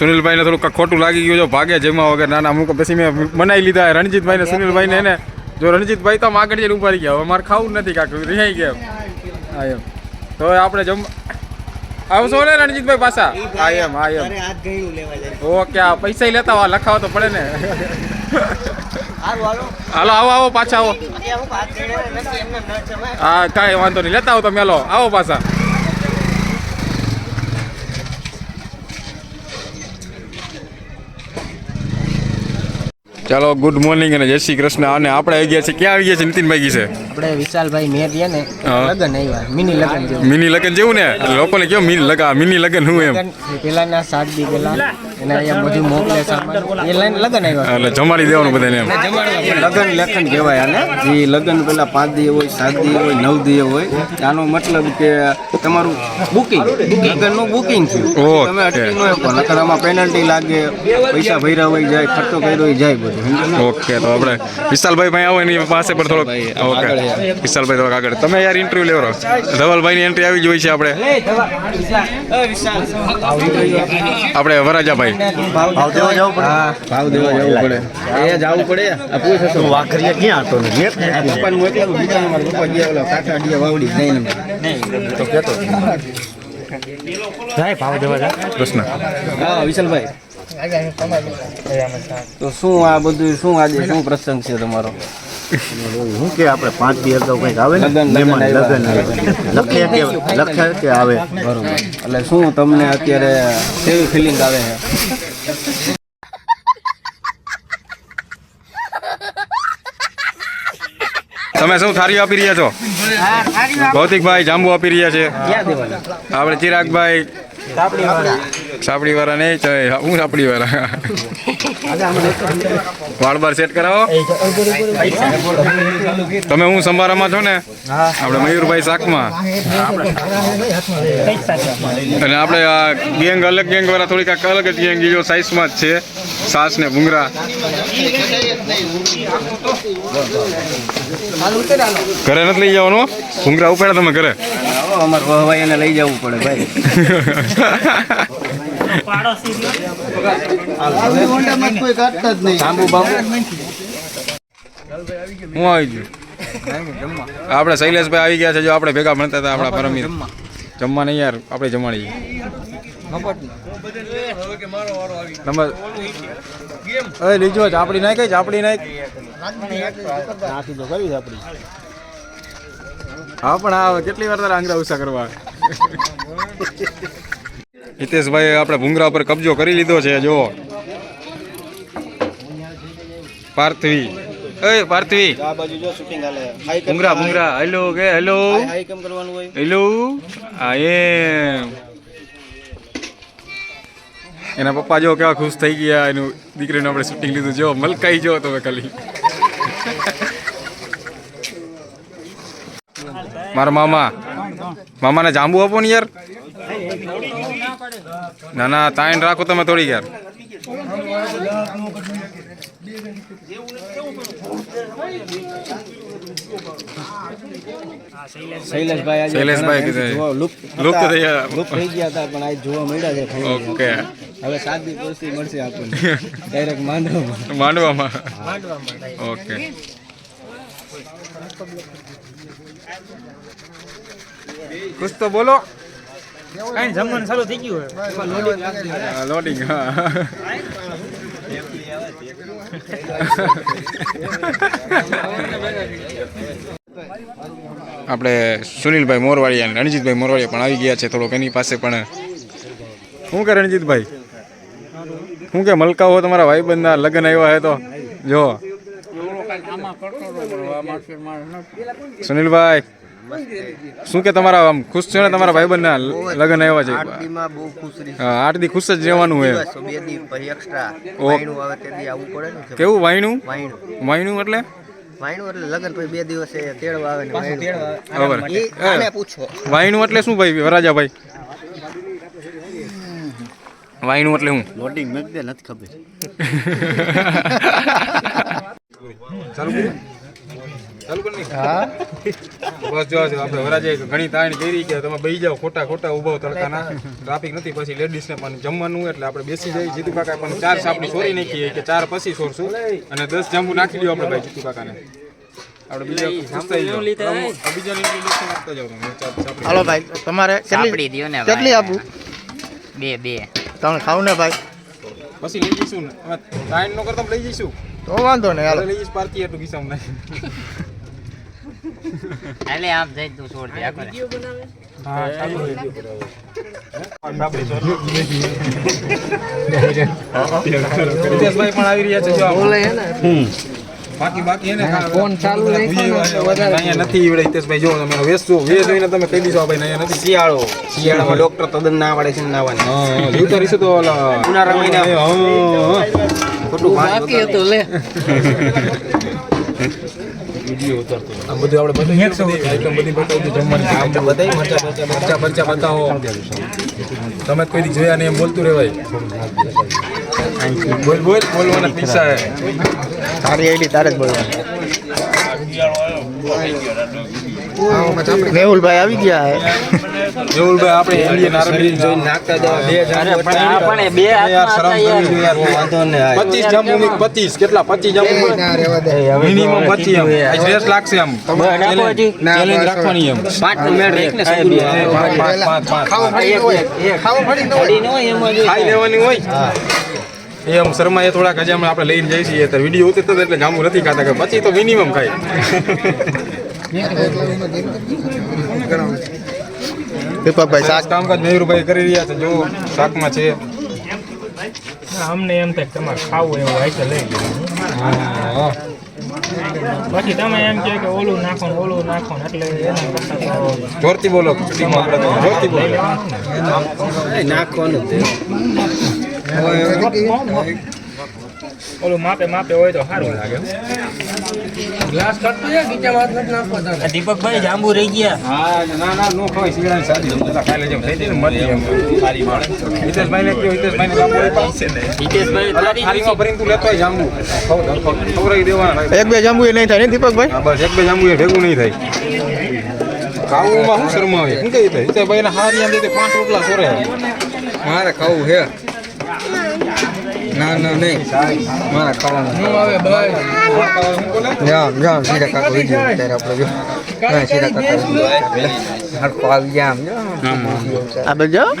સુનિલભાઈને થોડું ખોટું લાગી ગયું જો ભાગે જેમાં વગર નાના અમુક પછી મેં બનાવી લીધા રણજીતભાઈને સુનિલભાઈને એને. જો રણજીતભાઈ તો આગળ જઈને ઊભા રહી ગયા. હવે મારે ખાવું નથી કાંક. રિહાઈ ગયા. હા એમ. તો આપણે જમ આવશો ને રણજીતભાઈ પાછા? હા એમ હા એમ. ઓકે આ પૈસા લેતા હોય લખાવો તો પડે ને. હાલો હાલો. આવો આવો પાછા આવો. હા કાંઈ વાંધો નહીં. લેતા આવો તમે હાલો. આવો પાછા. ચાલો ગુડ મોર્નિંગ અને જય શ્રી કૃષ્ણ. અને આપણે આવી ગયા છે ક્યાં આવી ગયા છે? નીતિનભાઈ કી છે? આપણે વિશાલભાઈ મેર ગયા ને લગન આવ્યા. મિની લગન જેવું. મિની લગન જેવું ને? લોકોને કેવું મિની લગા મિની લગન હું એમ? પેલાના સાત દી પેલા એના અહીંયા બધું મોકલે સામાન. એ લઈને લગન આવ્યા. એટલે જમાડી દેવાનું બધાને એમ. લગન લેખન કહેવાય આને. જે લગન પેલા પાંચ દી હોય સાત દી હોય નવ દી હોય આનો મતલબ કે તમારું બુકિંગ લગનનું બુકિંગ છે. તમે અટકી નો નકર આમાં પેનલ્ટી લાગે પૈસા ભર્યા હોય જાય ખર્ચો કર્યો હોય જાય બધું? ઓકે તો આપણે વિશાલભાઈ ભાઈ આવો એની પાસે પણ થોડોક. ઓકે. વિશાલભાઈ થોડોક આગળ. તમે યાર ઇન્ટરવ્યુ લેવો ધવલભાઈની એન્ટ્રી આવી જ હોય છે આપણે. આપણે વરાજાભાઈ. ભાવ દેવા જવું પડે. ભાવ દેવા જવું પડે. એ જવું પડે. આ પૂછ હશો વાખરીયા ક્યાં હતો ને? પપ્પાને મોકલેલું બીજા મારા પપ્પા ગયા ઓલા કાકા અડિયા વાવડી જઈને તો કેતો કૃષ્ણ હા વિશાલભાઈ. તો શું આ બધું શું આજે શું પ્રસંગ છે તમારો? શું કે આપણે પાંચ દી અગાઉ કંઈક આવે ને લગન, લગન. લખે કે લખે કે આવે? બરોબર. એટલે શું તમને અત્યારે કેવી ફિલિંગ આવે છે? તમે શું થારીઓ આપી રહ્યા છો? ભૌતિકભાઈ જાંબુ આપી રહ્યા છે. આપણે ચિરાગભાઈ સાપડી વાળા નહીં તો હું સાપડી વાળા. વાળ બાર સેટ કરાવો. તમે હું સંભારામાં છો ને? આપણે મયુરભાઈ શાકમાં. અને આપણે આ ગેંગ અલગ ગેંગ વાળા થોડીક અલગ જ ગેંગ જો સાઈઝમાં જ છે. સાસ ને ભૂંગરા. ઘરે નથી લઈ જવાનું? ભૂંગરા ઉપાડ્યા તમે ઘરે? અમારે વહવાઈ એને લઈ જવું પડે ભાઈ. હું આવી ગયું આપણે શૈલેષભાઈ આવી ગયા છે, જો આપણે ભેગા ભણતા હતા આપણા પરમી જમવા નહીં યાર, આપણે જમાડી નંબર. અરે, લીજો ચાપડી નાખ ચાપડી નાખ નાખી તો કરી આપણી હા, પણ આ કેટલી વાર તારા આંગળા ઉષા કરવા હિતેશભાઈ આપણે ભૂંગરા ઉપર કબજો કરી લીધો છે જો પાર્થવી. એ પાર્થવી. આ બાજુ જો શૂટિંગ હાલે. હાઈ ભૂંગરા ભૂંગરા. હેલો કે હેલો. હાઈ કેમ કરવાનું હોય. હેલો. આ એમ. એના પપ્પા જો કેવા ખુશ થઈ ગયા એનું દીકરીનું આપણે શૂટિંગ લીધું. જો મલકાઈ જો તમે ખાલી. મારા મામા. મામાને જાંબુ આપો ને યાર. ના ના તાઈન રાખો તમે થોડી યાર શૈલેષભાઈ શૈલેષભાઈ. લુપ્ત થઈ ગયા. લુપ્ત થઈ ગયા હતા પણ આજ જોવા મળ્યા છે. ઓકે હવે સાત દી પછી મળશે આપણને. ડાયરેક્ટ માંડવામાં. માંડવામાં. ઓકે કુછ તો બોલો. જમવાનું ચાલુ થઈ ગયું હોય લોડિંગ હા આપણે સુનિલભાઈ મોરવાડિયા અને રણજીતભાઈ મોરવાડિયા પણ આવી ગયા છે થોડોક. એની પાસે પણ શું કે રણજીતભાઈ? શું કે મલકાઓ તમારા ભાઈબંધના લગ્ન આવ્યા હે તો? જો. સુનિલભાઈ. શું કે તમારા આમ ખુશ છો ને તમારા ભાઈબંધના લગ્ન આવ્યા છે? આઠ દી ખુશ જ રહેવાનું હોય. ને કેવું વાયણું? વાયણું. વાયણું એટલે? વાયણું એટલે શું ભાઈ બે દિવસે તેડવા આવે ને વાયણું. ખબર ઈ આને પૂછો. વાયણું એટલે શું ભાઈ વરાજાભાઈ વાયણું એટલે હું? લોડિંગ નથી ખબર. ચાલુ બસ જો જો આપણે વરાજે ઘણી તાણ કરી કે તમે બેસી જાઓ ખોટા ખોટા ઊભો તડકાના. ટ્રાફિક નથી પછી લેડીઝને પણ જમવાનું એટલે આપણે બેસી જઈએ. જીતુ કાકા પણ ચાર સાપડી છોરી નાખીએ કે ચાર પછી છોરશું અને દસ જાંબુ નાખી દો આપણે ભાઈ જીતુ કાકાને. હાલો ભાઈ તમારે સાપડી કેટલી કેટલી આપું? બે બે. તમે ખાવ ને ભાઈ. પછી લઈ જઈશું. ને નો કરતા લઈ જઈશું. તો વાંધો નહીં લઈ જઈશ પાર્કી એટલું કિસ્સામાં નહીં એટલે આમ જઈ તું છોડ દે આખો. હા ચાલુ પણ આવી રહ્યા છે જો બાકી બાકી એને ફોન ચાલુ અહીંયા નથી ઈવડે હિતેશભાઈ જો તમે વેસ જો વેસ જોઈને તમે કહી દીધો ભાઈ અહીંયા નથી. શિયાળો. શિયાળામાં ડોક્ટર તદ્દન ના પાડે છે ને નાવાની હા જીવતા રહીશું તો ઓલા ઉનાળા મહિના હા, હા. ખોટું બાકી હતું લે. આ બધું આપણે બધી આઈટમ બધી બતાવી જમવાની તો બતાવી મરચા મરચા મરચા બતાવો. તમે કોઈ દી જોયા નહીં એમ બોલતું રહેવાય. બોલ બોલ બોલવાના પૈસા હે. તારી આઈડી તારે જ બોલવાની. મેહુલભાઈ આવી ગયા હે. મેહુલભાઈ આપણે ઇન્ડિયન આર્મી જોઈને નાખતા બે પચીસ પચીસ કેટલા? પચીસ જાંબુ મિનિમમ પચીસ એમ. આ લાગશે એમ. ચેલેન્જ રાખવાની એમ. પાંચ નો મેળ એક ને સબૂત પાંચ પાંચ પાંચ પાંચ. ખાઈ લેવાની હોય. એમ શર્મા એ થોડાક હજાર આપણે લઈને જઈએ છીએ. ત્યારે વીડિયો ઉતરતો એટલે જાંબુ નથી ખાતા કે પછી તો મિનિમમ ખાય. દીપકભાઈ શાક. કામકાજ મયુરભાઈ કરી રહ્યા છે. જો શાકમાં છે. અમને એમ થાય કે તમારે ખાવું એવું હોય તો લઈ હા. પછી તમે એમ કહો કે ઓલું નાખો ને ઓલું નાખો ને એટલે એના કરતા જોરથી બોલો. ટીમ આપણે તો. જોરથી બોલો. નાખવાનું ઓલું માપે માપે હોય તો સારું લાગે દીપકભાઈ જાંબુ રહી ગયા. હા ના ના નો ખવાય શિયાળાની સાદી બધા ખાઈ લેજો થઈ જાય ને મરી એમ. હિતેશભાઈને કહ્યું હિતેશભાઈને જાંબુ આપ્યા. અલા, થાળીમાં ભરીને તું લેતો જાંબુ. ખવ- ખવ- ખવડાવી દેવાના એક બે જાંબુ એ નહીં થાય ને દીપકભાઈ? હા બસ એક બે જાંબુ એ ભેગું નહીં થાય. ખાવુંમાં શું શરમાવે? શું કહી હિતેશભાઈ ને હારી આમ પાંચ રોટલા સોરે. મારે ખાવું છે. ના ના નહીં મારે ખાવાનું હું આવે ભાઈ જામ જામ સીધા કાકો વીડિયો અત્યારે આપણે જો હા, સીધા કાકા હરખો આવી ગયા આમ જો આ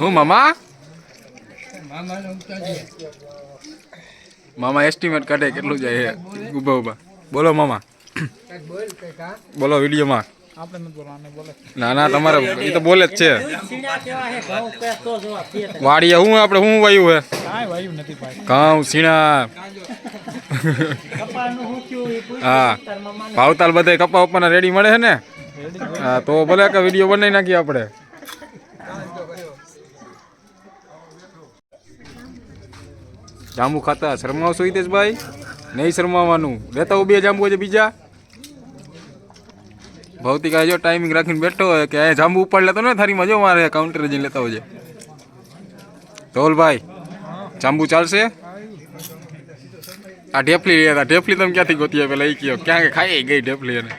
હું, મામા? મામા એસ્ટિમેટ કાઢે કેટલું જાય ઊભા ઊભા. બોલો, મામા. બોલો, વિડીયોમાં. ના ના, તમારે, એ તો બોલે જ છે. વાડીએ હું, આપણે હું વાયું હે? ઘઉં, સીણા. હા. ભાવતાલ બધે કપા ઉપરના રેડી મળે છે ને? હા, તો ભલે કે વીડિયો બનાવી નાખીએ આપણે. જાંબુ ખાતા શરમાવશો હિતેશભાઈ? નહીં શરમાવાનું. લેતા ઊભી જાંબુ છે બીજા. ભૌતિક આજો ટાઈમિંગ રાખીને બેઠો હોય કે અહીંયા જાંબુ ઉપાડ લેતો ને થારીમાં, જો મારે કાઉન્ટરે જઈને લેતા હોય ધોલભાઈ જાંબુ ચાલશે? આ ઢેફલી હતા. ઢેફલી તમે ક્યાંથી ગોતી પેલા એ કયો ક્યાં ખાઈ ગઈ ઢેફલી એને?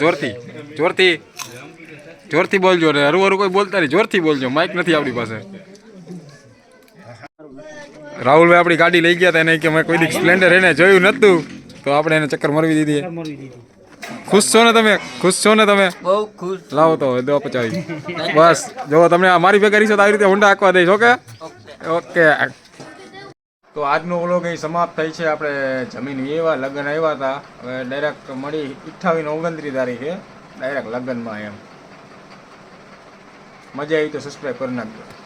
જોરથી જોરથી જોરથી બોલજો ને. હરું હરું કોઈ બોલતા નહીં. જોરથી બોલજો. માઇક નથી આપણી પાસે. રાહુલભાઈ આપણી ગાડી લઈ ગયા હતા. એને કે મેં કોઈ દી સ્પ્લેન્ડર એને જોયું નતું તો આપણે એને ચક્કર મરવી દીધી. ખુશ છો ને તમે? ખુશ છો ને તમે? બહુ ખુશ. લાવો તો દો પચાવી. બસ. જો તમને આ મારી ભેગા રહીશો તો આવી રીતે હોન્ડા આંકવા દઈશ ઓકે. ઓકે. તો આજનો વ્લોગ અહીં સમાપ્ત થઈ છે. આપણે જમીન એવા લગ્ન આવ્યા હતા. હવે ડાયરેક્ટ મળી અઠ્ઠાવીસ ઓગણત્રીસ તારીખે ડાયરેક્ટ લગ્નમાં એમ. મજા આવી તો સબસ્ક્રાઈબ કરી નાખજો.